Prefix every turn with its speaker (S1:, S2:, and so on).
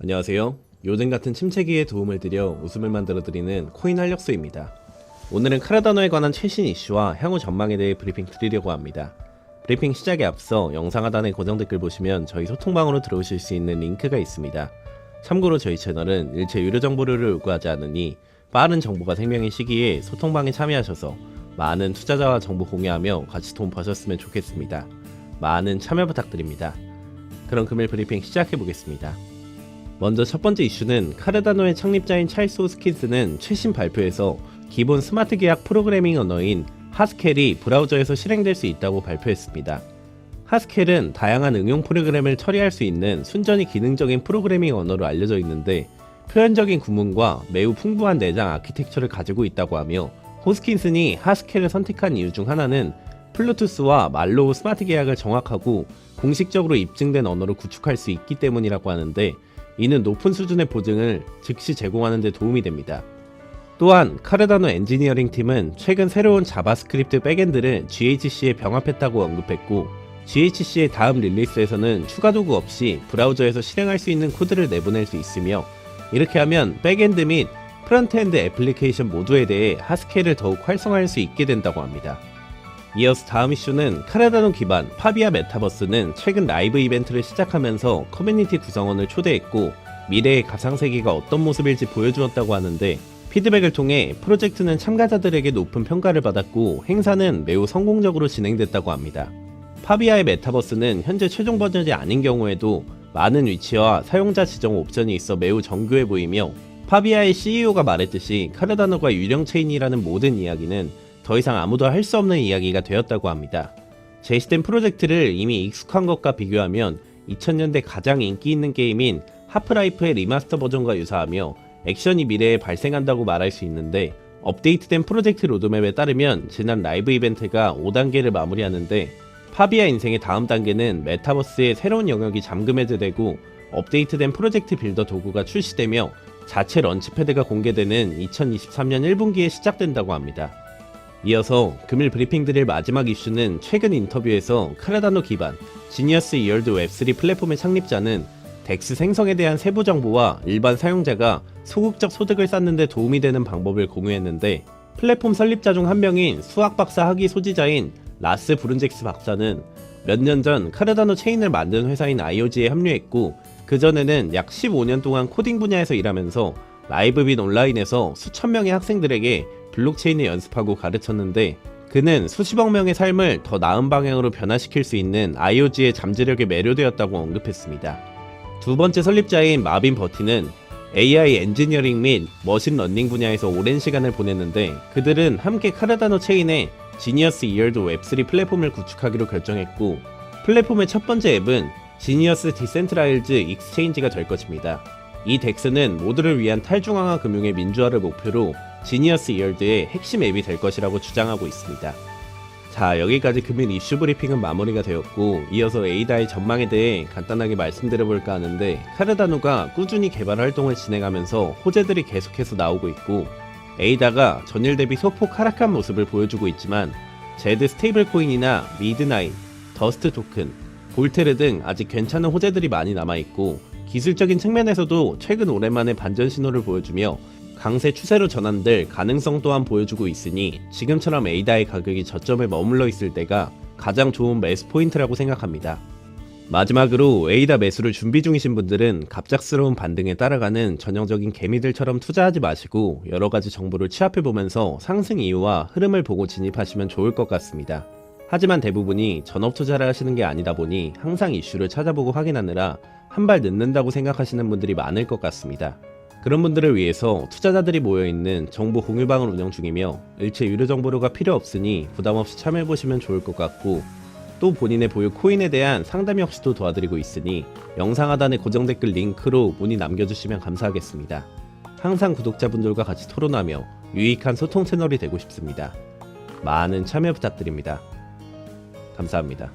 S1: 안녕하세요. 요즘 같은 침체기에 도움을 드려 웃음을 만들어드리는 코인 활력소입니다. 오늘은 카르다노에 관한 최신 이슈와 향후 전망에 대해 브리핑 드리려고 합니다. 브리핑 시작에 앞서 영상 하단에 고정 댓글 보시면 저희 소통방으로 들어오실 수 있는 링크가 있습니다. 참고로 저희 채널은 일체 유료 정보를 요구하지 않으니 빠른 정보가 생명의 시기에 소통방에 참여하셔서 많은 투자자와 정보 공유하며 같이 돈 버셨으면 좋겠습니다. 많은 참여 부탁드립니다. 그럼 금일 브리핑 시작해 보겠습니다. 먼저 첫 번째 이슈는 카르다노의 창립자인 찰스 호스킨스는 최신 발표에서 기본 스마트 계약 프로그래밍 언어인 하스켈이 브라우저에서 실행될 수 있다고 발표했습니다. 하스켈은 다양한 응용 프로그램을 처리할 수 있는 순전히 기능적인 프로그래밍 언어로 알려져 있는데 표현적인 구문과 매우 풍부한 내장 아키텍처를 가지고 있다고 하며 호스킨슨이 하스켈을 선택한 이유 중 하나는 플루투스와 말로우 스마트 계약을 정확하고 공식적으로 입증된 언어로 구축할 수 있기 때문이라고 하는데 이는 높은 수준의 보증을 즉시 제공하는 데 도움이 됩니다. 또한 카르다노 엔지니어링 팀은 최근 새로운 자바스크립트 백엔드를 GHC에 병합했다고 언급했고 GHC의 다음 릴리스에서는 추가 도구 없이 브라우저에서 실행할 수 있는 코드를 내보낼 수 있으며 이렇게 하면 백엔드 및 프론트엔드 애플리케이션 모두에 대해 하스켈을 더욱 활성화할 수 있게 된다고 합니다. 이어서 다음 이슈는 카르다노 기반 파비아 메타버스는 최근 라이브 이벤트를 시작하면서 커뮤니티 구성원을 초대했고 미래의 가상세계가 어떤 모습일지 보여주었다고 하는데 피드백을 통해 프로젝트는 참가자들에게 높은 평가를 받았고 행사는 매우 성공적으로 진행됐다고 합니다. 파비아의 메타버스는 현재 최종 버전이 아닌 경우에도 많은 위치와 사용자 지정 옵션이 있어 매우 정교해 보이며 파비아의 CEO가 말했듯이 카르다노가 유령 체인이라는 모든 이야기는 더 이상 아무도 할 수 없는 이야기가 되었다고 합니다. 제시된 프로젝트를 이미 익숙한 것과 비교하면 2000년대 가장 인기 있는 게임인 하프라이프의 리마스터 버전과 유사하며 액션이 미래에 발생한다고 말할 수 있는데 업데이트된 프로젝트 로드맵에 따르면 지난 라이브 이벤트가 5단계를 마무리하는데 파비아 인생의 다음 단계는 메타버스의 새로운 영역이 잠금해제되고 업데이트된 프로젝트 빌더 도구가 출시되며 자체 런치패드가 공개되는 2023년 1분기에 시작된다고 합니다. 이어서 금일 브리핑 드릴 마지막 이슈는 최근 인터뷰에서 카르다노 기반 지니어스 이얼드 웹3 플랫폼의 창립자는 덱스 생성에 대한 세부 정보와 일반 사용자가 소극적 소득을 쌓는 데 도움이 되는 방법을 공유했는데 플랫폼 설립자 중 한 명인 수학 박사 학위 소지자인 라스 브룬젝스 박사는 몇 년 전 카르다노 체인을 만든 회사인 IOG에 합류했고 그전에는 약 15년 동안 코딩 분야에서 일하면서 라이브 및 온라인에서 수천 명의 학생들에게 블록체인을 연습하고 가르쳤는데 그는 수십억 명의 삶을 더 나은 방향으로 변화시킬 수 있는 IOG의 잠재력에 매료되었다고 언급했습니다. 두 번째 설립자인 마빈 버티는 AI 엔지니어링 및 머신 러닝 분야에서 오랜 시간을 보냈는데 그들은 함께 카르다노 체인의 지니어스 이얼드 웹3 플랫폼을 구축하기로 결정했고 플랫폼의 첫 번째 앱은 지니어스 디센트라일즈 익스체인지가 될 것입니다. 이 덱스는 모두를 위한 탈중앙화 금융의 민주화를 목표로 지니어스 이얼드의 핵심 앱이 될 것이라고 주장하고 있습니다. 자, 여기까지 금일 이슈 브리핑은 마무리가 되었고, 이어서 에이다의 전망에 대해 간단하게 말씀드려볼까 하는데, 카르다노가 꾸준히 개발 활동을 진행하면서 호재들이 계속해서 나오고 있고, 에이다가 전일 대비 소폭 하락한 모습을 보여주고 있지만, 제드 스테이블 코인이나 미드나인, 더스트 토큰, 볼테르 등 아직 괜찮은 호재들이 많이 남아있고, 기술적인 측면에서도 최근 오랜만에 반전 신호를 보여주며 강세 추세로 전환될 가능성 또한 보여주고 있으니 지금처럼 에이다의 가격이 저점에 머물러 있을 때가 가장 좋은 매수 포인트라고 생각합니다. 마지막으로 에이다 매수를 준비 중이신 분들은 갑작스러운 반등에 따라가는 전형적인 개미들처럼 투자하지 마시고 여러 가지 정보를 취합해 보면서 상승 이유와 흐름을 보고 진입하시면 좋을 것 같습니다. 하지만 대부분이 전업 투자를 하시는 게 아니다 보니 항상 이슈를 찾아보고 확인하느라 한 발 늦는다고 생각하시는 분들이 많을 것 같습니다. 그런 분들을 위해서 투자자들이 모여있는 정보 공유방을 운영 중이며 일체 유료 정보료가 필요 없으니 부담 없이 참여해보시면 좋을 것 같고 또 본인의 보유 코인에 대한 상담 역시도 도와드리고 있으니 영상 하단의 고정 댓글 링크로 문의 남겨주시면 감사하겠습니다. 항상 구독자분들과 같이 토론하며 유익한 소통 채널이 되고 싶습니다. 많은 참여 부탁드립니다. 감사합니다.